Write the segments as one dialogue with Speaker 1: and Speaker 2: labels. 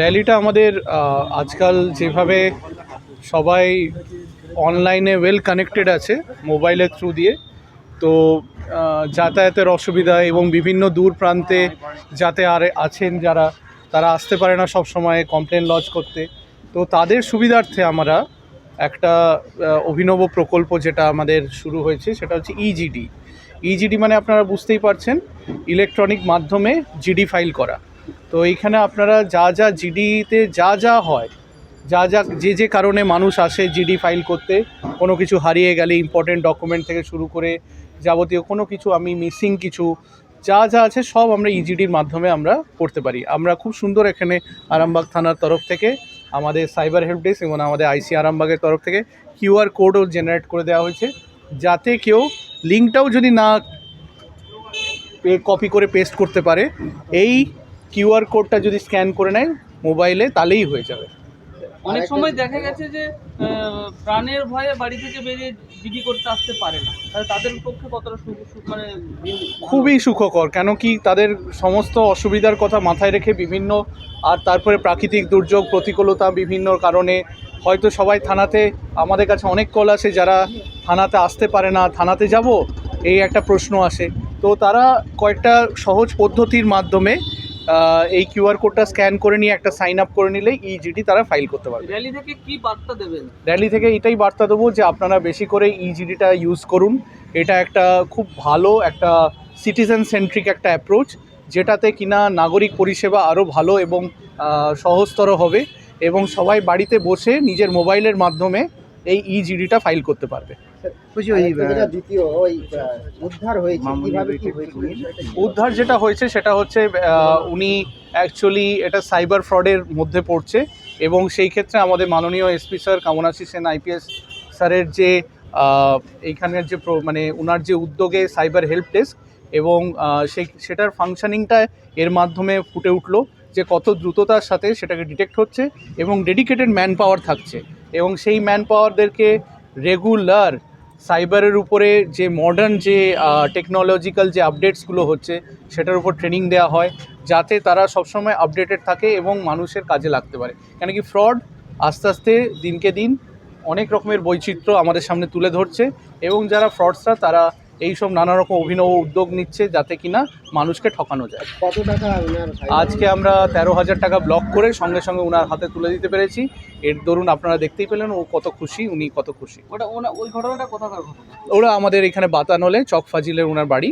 Speaker 1: র্যালিটা আমাদের আজকাল যেভাবে সবাই অনলাইনে ওয়েল কানেক্টেড আছে, মোবাইলের থ্রু দিয়ে, তো যাতায়াতের অসুবিধা এবং বিভিন্ন দূর প্রান্তে যাতে আর আছেন যারা, তারা আসতে পারে না সব সময় কমপ্লেন লজ করতে। তো তাদের সুবিধার্থে আমরা একটা অভিনব প্রকল্প যেটা আমাদের শুরু হয়েছে, সেটা হচ্ছে E ইজিডি ইজিডি মানে আপনারা বুঝতেই পারছেন ইলেকট্রনিক মাধ্যমে জিডি ফাইল করা। তো এইখানে আপনারা যা যা জিডিতে যা যা হয়, যা যা যে যে কারণে মানুষ আসে জিডি ফাইল করতে, কোনো কিছু হারিয়ে গেলে ইম্পর্টেন্ট ডকুমেন্ট থেকে শুরু করে যাবতীয় কোনো কিছু আমি মিসিং কিছু, যা যা আছে সব আমরা ইজিডির মাধ্যমে আমরা করতে পারি। আমরা খুব সুন্দর এখানে আরামবাগ থানার তরফ থেকে, আমাদের সাইবার হেল্প ডেস্ক এবং আমাদের আইসি আরামবাগের তরফ থেকে কিউআর কোডও জেনারেট করে দেওয়া হয়েছে। যাতে কেউ লিঙ্কটাও যদি না কপি করে পেস্ট করতে পারে, এই কিউআর কোডটা যদি স্ক্যান করে নেয় মোবাইলে তাহলেই হয়ে যাবে।
Speaker 2: অনেক সময় দেখা গেছে যে প্রাণের ভয়ে বাড়ি থেকে বেরিয়ে জিডি করতে আসতে পারে না। তাহলে তাদের পক্ষে কতটা মানে
Speaker 1: খুবই সুখকর কেন কি তাদের সমস্ত অসুবিধার কথা মাথায় রেখে বিভিন্ন আর তারপরে প্রাকৃতিক দুর্যোগ প্রতিকূলতা বিভিন্ন কারণে হয়তো সবাই থানাতে আমাদের কাছে অনেক কল আসে যারা থানাতে আসতে পারে না থানাতে যাব এই একটা প্রশ্ন আসে। তো তারা কয়েকটা সহজ পদ্ধতির মাধ্যমে এই কিউআর কোডটা স্ক্যান করে নিয়ে একটা সাইন আপ করে নিলেই ইজিডি তারা ফাইল করতে পারবে।
Speaker 2: র্যালি থেকে কি বার্তা দেবেন?
Speaker 1: র্যালি থেকে এটাই বার্তা দেবো যে আপনারা বেশি করে ইজিডিটা ইউজ করুন। এটা একটা খুব ভালো একটা সিটিজেন সেন্ট্রিক একটা অ্যাপ্রোচ যেটাতে কিনা নাগরিক পরিষেবা আরও ভালো এবং সহজতর হবে এবং সবাই বাড়িতে বসে নিজের মোবাইলের মাধ্যমে এই ইজিডিটা ফাইল করতে পারবে।
Speaker 3: বলছি ওই যেটা দ্বিতীয় ওই উদ্ধার হয়েছে কীভাবে কি হয়েছিল
Speaker 1: উদ্ধার যেটা হয়েছে সেটা হচ্ছে উনি অ্যাকচুয়ালি এটা সাইবার ফ্রডের মধ্যে পড়ছে এবং সেই ক্ষেত্রে আমাদের মাননীয় SP sir Kamnashi Sen IPS স্যারের যে আহ, এইখানের যে প্র- মানে ওনার যে উদ্যোগে সাইবার হেল্প ডেস্ক এবং সেই সেটার ফাংশনিংটা এর মাধ্যমে ফুটে উঠল যে কত দ্রুততার সাথে সেটাকে ডিটেক্ট হচ্ছে এবং ডেডিকেটেড ম্যান পাওয়ার থাকছে এবং সেই ম্যান পাওয়ারদেরকে রেগুলার সাইবারের উপরে যে মডার্ন যে টেকনোলজিক্যাল যে আপডেটসগুলো হচ্ছে, সেটার উপর ট্রেনিং দেওয়া হয়, যাতে তারা সবসময় আপডেটেড থাকে এবং মানুষের কাজে লাগতে পারে। কেন কি ফ্রড আস্তে আস্তে দিনকে দিন অনেক রকমের বৈচিত্র্য আমাদের সামনে তুলে ধরছে, এবং যারা ফ্রডসরা তারা এইসব নানা রকম অভিনব উদ্যোগ নিচ্ছে যাতে কিনা মানুষকে ঠকানো যায়।
Speaker 3: কত টাকা
Speaker 1: আজকে আমরা তেরো হাজার টাকা ব্লক করে সঙ্গে সঙ্গে ওনার হাতে তুলে দিতে পেরেছি। এর দরুন আপনারা দেখতেই পেলেন ও কত খুশি উনি কত খুশি।
Speaker 2: ওটা ওই ঘটনাটা কোথাকার
Speaker 1: ওরা আমাদের এখানে বাতানলে চক ফাজিলের ওনার বাড়ি।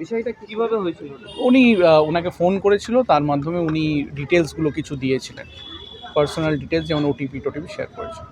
Speaker 2: বিষয়টা কীভাবে হয়েছিল
Speaker 1: উনি ওনাকে ফোন করেছিল তার মাধ্যমে উনি ডিটেলসগুলো কিছু দিয়েছিলেন। পার্সোনাল ডিটেলস যেমন ওটিপি টোটিপি শেয়ার করেছেন